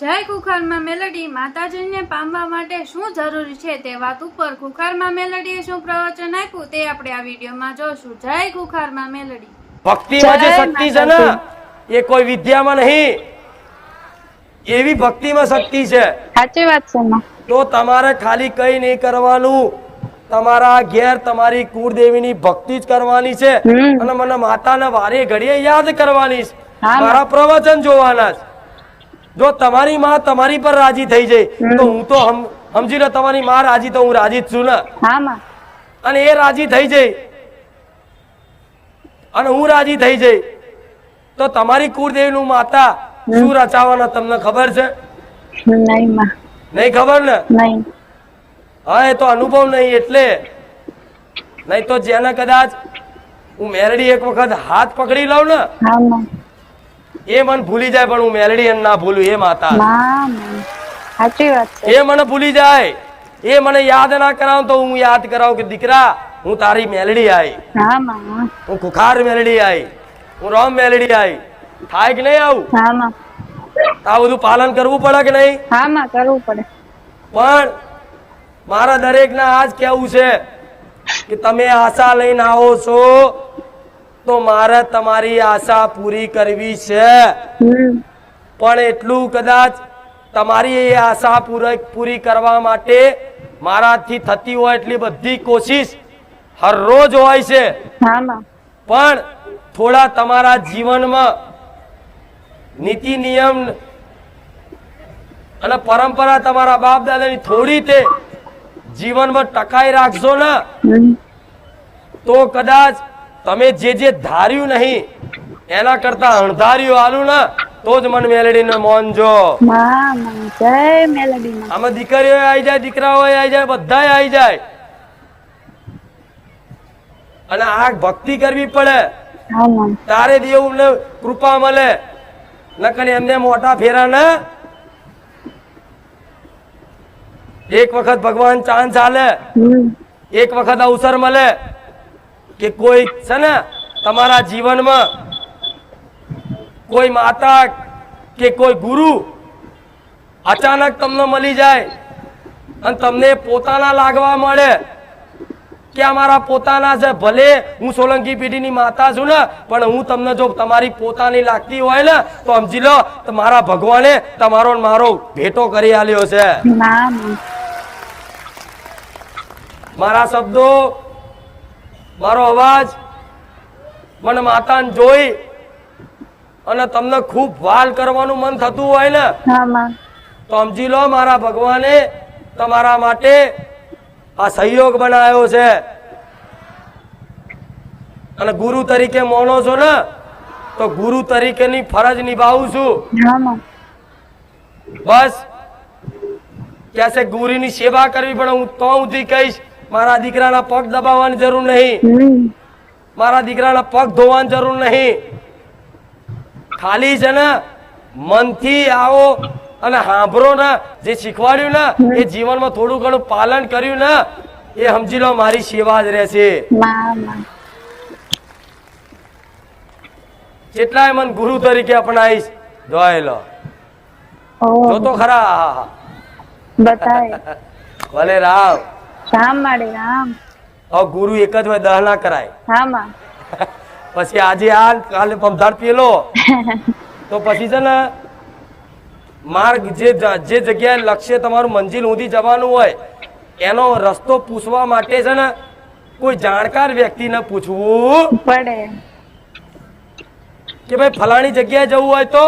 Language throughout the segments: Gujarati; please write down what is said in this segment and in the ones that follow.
જય ખુખારમાં મેલડી માતાજીને પામવા માટે શું જરૂરી છે તે વાત ઉપર ખુખારમાં મેલડીએ શું પ્રવચન આપ્યું તે આપણે આ વિડીયોમાં જોશું. જય ખુખારમાં મેલડી. ભક્તિમાં જે શક્તિ છે ને એ કોઈ વિદ્યામાં નહીં. એવી ભક્તિમાં શક્તિ છે. સાચી વાત છે તો તમારે ખાલી કઈ નહીં કરવાનું. તમારા ઘેર તમારી કુળદેવીની ભક્તિ જ કરવાની છે. અને મને માતાના વારે ઘડીએ યાદ કરવાની છે. મારા પ્રવચન જોવાના છે. જો તમારી માં તમારી પર રાજી થઈ જાય તો હું તો સમજી લો તમારી માં રાજી તો હું રાજી જ છું ને. અને એ રાજી થઈ જાય અને હું રાજી થઈ જાય તો તમારી કુળદેવી નું માતા શું રચાવાના તમને ખબર છે? નહીં ખબર ને? હા એ તો અનુભવ નહીં એટલે. નહીં તો જેને કદાચ હું મેરડી એક વખત હાથ પકડી લઉં ને એ મને ભૂલી જાય પણ હું મેલડી એને ના ભૂલું એ માતા. સાચી વાત એ મને ભૂલી જાય. એ મને યાદ ના કરાવ તો હું યાદ કરાવું કે દીકરા હું તારી મેલડી આવી હું કુખાર મેલડી આવી હું રોમ મેલડી આવી થાય કે નહીં આવું? આ બધું પાલન કરવું પડે કે નહીં? હા માં કરવું પડે. પણ મારા દરેક ના આજ કેવું છે કે તમે આશા લઈને આવો છો તો મારે તમારી આશા પૂરી કરવી છે. પણ એટલું કદાચ તમારી એ આશા પૂરી કરવા માટે મારાથી થતી હોય એટલી બધી કોશિશ હરરોજ હોય છે. પણ થોડા તમારા જીવનમાં નીતિ નિયમ અને પરંપરા તમારા બાપ દાદાની થોડી તે જીવનમાં ટકાઈ રાખશો ને તો કદાચ તમે જે જે ધાર્યું નહીં એના કરતા અણધાર્યું આલું ને તો જ મન મેલડીને મોનજો મોન મેલડી માં આમાં દીકરીઓ આવી જાય દીકરાઓ આવી જાય બધા આવી જાય. અને આ ભક્તિ કરવી પડે. તારે દેવું ને કૃપા મળે. નકર એમને મોટા ફેરા ને. એક વખત ભગવાન ચાન્સ આલે એક વખત અવસર મળે. કે કોઈ છે ને તમારા જીવનમાં કોઈ માતા કે કોઈ ગુરુ અચાનક તમને મળી જાય અને તમને પોતાના લાગવા મળે કે આ મારા પોતાના છે ભલે હું સોલંકી પેઢીની માતા છું ને પણ હું તમને જો તમારી પોતાની લાગતી હોય ને તો સમજી લો તો મારા ભગવાને તમારો મારો ભેટો કરી આલ્યો છે. મારા શબ્દો મારો અવાજ મને માતાને જોઈ અને તમને ખૂબ વાલ કરવાનું મન થતું હોય ને તો સમજી લો મારા ભગવાને તમારા માટે આ સહયોગ બનાવ્યો છે. અને ગુરુ તરીકે મોનો છો ને તો ગુરુ તરીકેની ફરજ નિભાવું છું. બસ કહેશે ગુરુની સેવા કરવી પણ હું તો સુધી કહીશ. મારા દીકરાના પગ દબાવવાની જરૂર નહીં. મારા દીકરાના પગ ધોવાની જરૂર નહીં. ખાલી છે ને મનથી આવો અને સાંભળો ને જે શીખવાડ્યું ને એ જીવનમાં થોડું ઘણું પાલન કર્યું ને એ સમજી લો મારી સેવા જ રહેશે. માં મન ગુરુ તરીકે અપનાવીશ જોઈ લો. જો તો ખરા? ભલે રામ. રામ માડે રામ હવે ગુરુ એક જ હોય દહના કરાય. હા માં પછી આજે આ કાલે પમધાર પેલો. તો પછી છે ને માર્ગ જે જ- જે જગ્યાએ લક્ષ્ય તમારું મંજિલ ઊંધી જવાનું હોય એનો રસ્તો પૂછવા માટે છે ને કોઈ જાણકાર વ્યક્તિને પૂછવું પડે. કે ભાઈ ફલાણી જગ્યાએ જવું હોય તો?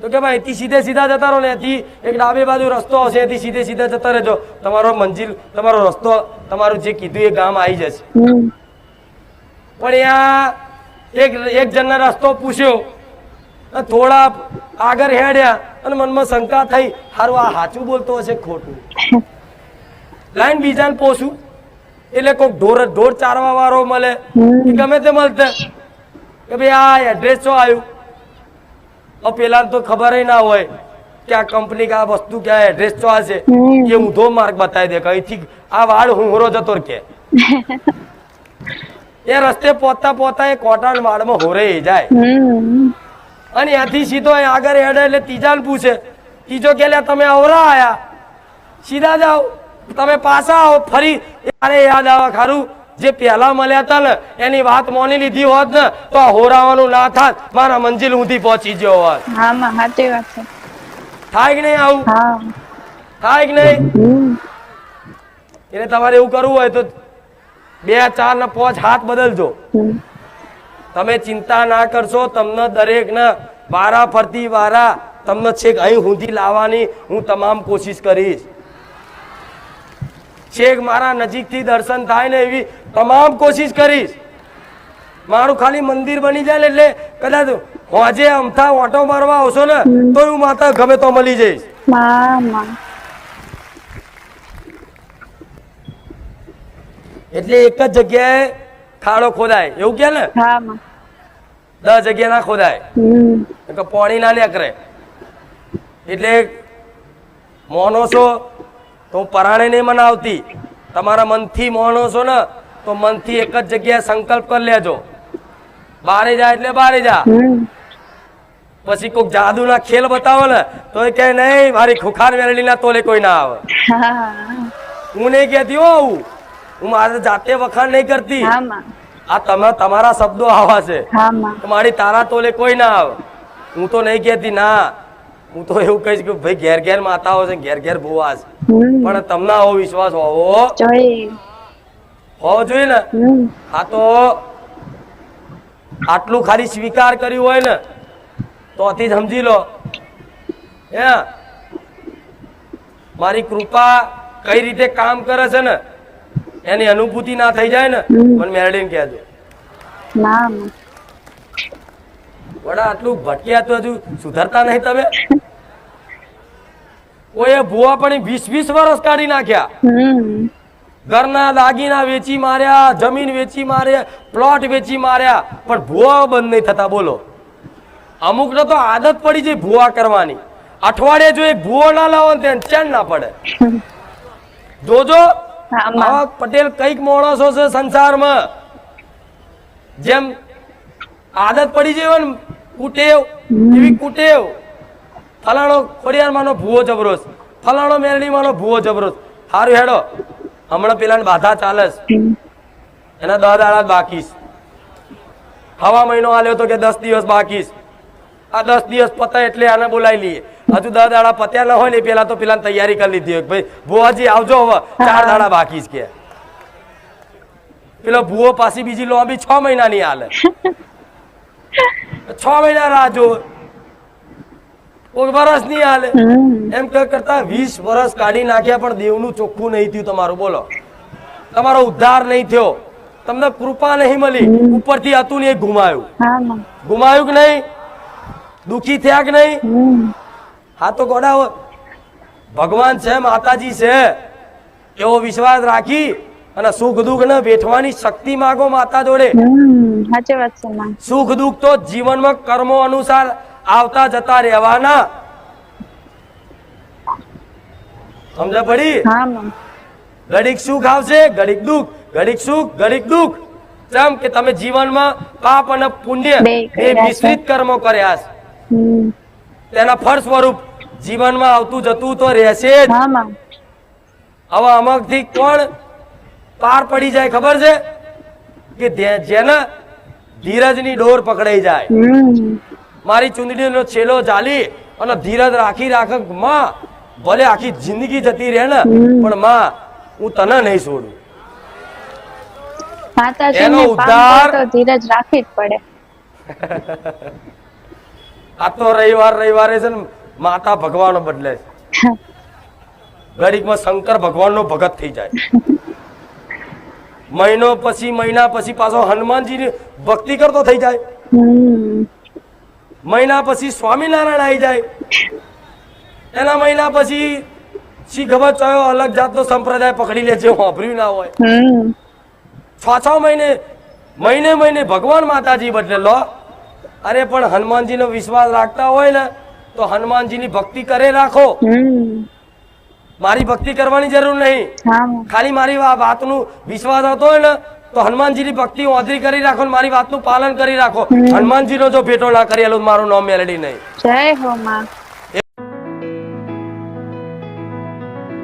તો કે ભાઈ અહીંથી સીધે સીધા જતા રહો ને અહીંથી એક ડાબે બાજુ રસ્તો હશે અહીંથી સીધે સીધા જતા રહેજો. તમારો મંજિલ તમારો રસ્તો તમારું જે કીધું એ ગામ આવી જશે. પણ ત્યાં એક એક જણને રસ્તો પૂછ્યો થોડા આગળ હેડ્યા અને મનમાં શંકા થઈ હારું આ સાચું બોલતો હશે ખોટું? લાઈન બીજાને પોસું. એટલે કોઈક ઢોર ઢોર ચારવા વાળો મળે ગમે તે મળતે. કે ભાઈ આ એડ્રેસ શું આવ્યું પેલા તો ખબર ના હોય કે આ કંપની કે આ વસ્તુ ક્યાં એડ્રેસ તો આ છે. એ ઊંધો માર્ગ બતાવી દે અહીંથી આ વાળ હુંહરો જતો કે. એ રસ્તે પોતા પોતા એ કોટાણ વાળમાં હોરે જાય. અને ત્યાંથી સીધો આગળ હેડે એટલે ત્રીજાને પૂછે ત્રીજો કે તમે અવરા આયા? સીધા જાઓ. તમે પાછા આવો ફરી. અરે યાદ આવે ખરું. જે પહેલા મળ્યા હતા ને એની વાત મોની લીધી હોત ને તો હોરાવાનું ના થાત. મારા મંજિલ ઊંધી પહોંચી ગયો હોત. હા માં સાચી વાત છે. થાય કે નહીં આવું? થાય કે નહીં? એટલે તમારે એવું કરવું હોય તો બે ચાર ને પાંચ હાથ બદલજો. તમે ચિંતા ના કરશો તમને દરેક ને વારા ફરતી વારા તમને છેક અહીં સુધી લાવવાની હું તમામ કોશિશ કરીશ. છેક મારા નજીકથી દર્શન થાય ને એવી તમામ કોશિશ કરીશ. મારું ખાલી મંદિર બની જાય એટલે કદાચ આજે અમથા ઓટો મારવા આવશો ને તો હું માતા ગમે તો મળી જઈશ. એટલે એક જ જગ્યાએ ખાડો ખોદાય. એવું કે ને? દસ જગ્યા ના ખોદાય. પોણી ના નીકળે એટલે મોનો છો તો પરાણે નહીં મનાવતી. તમારા મનથી મોનો છો ને તો મનથી એક જ જગ્યાએ સંકલ્પ કરી લેજો. બારે જા એટલે બારે જા. પછી કોઈક જાદુના ખેલ બતાવો ને તો એ કહે નહીં મારી ખુખાર વેરડીના તોલે કોઈ ના આવે. હું. નહીં કહેતી હો આવું. હું મારે જાતે વખાણ નહીં કરતી. આ તમે તમારા શબ્દો આવા છે. મારી તારા તોલે કોઈ ના આવે. હું તો નહીં કહેતી ના. હું તો એવું કહીશ કે ભાઈ ઘેર ઘેર માતાઓ છે ઘેર ઘેર ભુવા છે. પણ તમને આવો વિશ્વાસ હોવો. હોવો જોઈએ ને આ તો આટલું ખાલી સ્વીકાર કર્યું હોય ને તો જ સમજી લો. હે? મારી કૃપા કઈ રીતે કામ કરે છે ને એની અનુભૂતિ ના થઈ જાય ને મને મેળવીને કહેજો. વડા આટલું ભટક્યા તો હજુ સુધરતા નહીં તમે? કોઈએ ભૂવા પણ વીસ વીસ વર્ષ કાઢી નાખ્યા. ઘરના દાગીના વેચી માર્યા જમીન વેચી માર્યા પ્લોટ વેચી માર્યા પણ ભૂવા બંધ નહીં થતા બોલો. અમુકને તો આદત પડી જાય ભૂવા કરવાની. અઠવાડિયે જો એક ભૂવો ના લાવો ને ચેન ના પડે. જોજો આવા પટેલ કંઈક માણસો છે સંસારમાં. જેમ આદત પડી જાય ને કુટેવ એવી કુટેવ. ફલાણો ખોડિયારમાંનો ભૂવો જબરો ફલાણો મેરડીમાંનો ભૂવો જબરો સારું હેડો. હમણાં પેલા બાધા ચાલે એના દસ દાડા બાકીશ બાકી હવા મહિનો આલ્યો તો કે દસ દિવસ બાકી આ દસ દિવસ પતાય એટલે આને બોલાવી લઈએ. હજુ દસ દાડા પત્યા ના હોય ને પેલા તો પેલા તૈયારી કરી લીધી હોય ભાઈ ભુવાજી આવજો હવે. ચાર દાડા બાકી છે કે. પેલો ભુવો પાછી બીજી લોબી છ મહિનાની હાલે છ મહિના રાહ જો કોઈ વર્ષ નહીં હાલે. એમ કે કરતા વીસ વર્ષ કાઢી નાખ્યા પણ દેવનું ચોખ્ખું નહીં થયું તમારું. બોલો. તમારો ઉદ્ધાર નહીં થયો. તમને કૃપા નહીં મળી. ઉપરથી હતું ને ગુમાયું. હા ગુમાયું કે નહીં? દુખી થયા કે નહીં? હા તો ગોડા ભગવાન છે માતાજી છે. એવો વિશ્વાસ રાખી અને સુખ દુઃખ ને વેઠવાની શક્તિ માગો માતા જોડે. સુખ દુઃખ તો જીવનમાં કર્મો અનુસાર આવતા જતા રહેવાના. સમજ પડી? ઘડીક સુખ આવશે ઘડીક દુઃખ. ઘડીક સુખ ઘડીક દુઃખ. કેમ કે તમે જીવનમાં પાપ અને પુણ્ય બે મિશ્રિત કર્મો કર્યા છે. તેના ફળ સ્વરૂપ જીવનમાં આવતું જતું તો રહેશે જ. હવે આમાંથી કોણ પાર પડી જાય ખબર છે? કે જેના જેને ધીરજની ડોર પકડાઈ જાય. મારી ચૂંદડીનો છેલો ચાલી અને ધીરજ રાખી રાખમાં. ભલે આખી જિંદગી જતી રહે ને પણ માં હું તને નહીં છોડું. એનો ઉદ્ધાર- ધીરજ રાખવી જ પડે. આ તો રવિવાર રવિવારે છે ને માતા ભગવાન બદલે છે. ગરીબમાં શંકર ભગવાનનો ભગત થઈ જાય. મહિનો પછી મહિના પછી પાછો હનુમાનજીની ભક્તિ કરતો થઈ જાય. મહિના પછી સ્વામિનારાયણ આવી જાય. એના મહિના પછી શી ખબર કયો અલગ જાતનો સંપ્રદાય પકડી લે છે વાપર્યું ના હોય. છ છ મહિને મહિને મહિને ભગવાન માતાજી બદલે લો. અરે પણ હનુમાનજીનો વિશ્વાસ રાખતા હોય ને તો હનુમાનજીની ભક્તિ કરે રાખો. મારી ભક્તિ કરવાની જરૂર નહીં. ખાલી મારી વાતનું વિશ્વાસ હતો હોય ને તો હનુમાનજીની ભક્તિ ઓધરી કરી રાખો મારી વાતનું પાલન કરી રાખો. હનુમાનજીનો જો ભેટો ના કરી આલું મારું નામ મેલડી નહીં. જય હો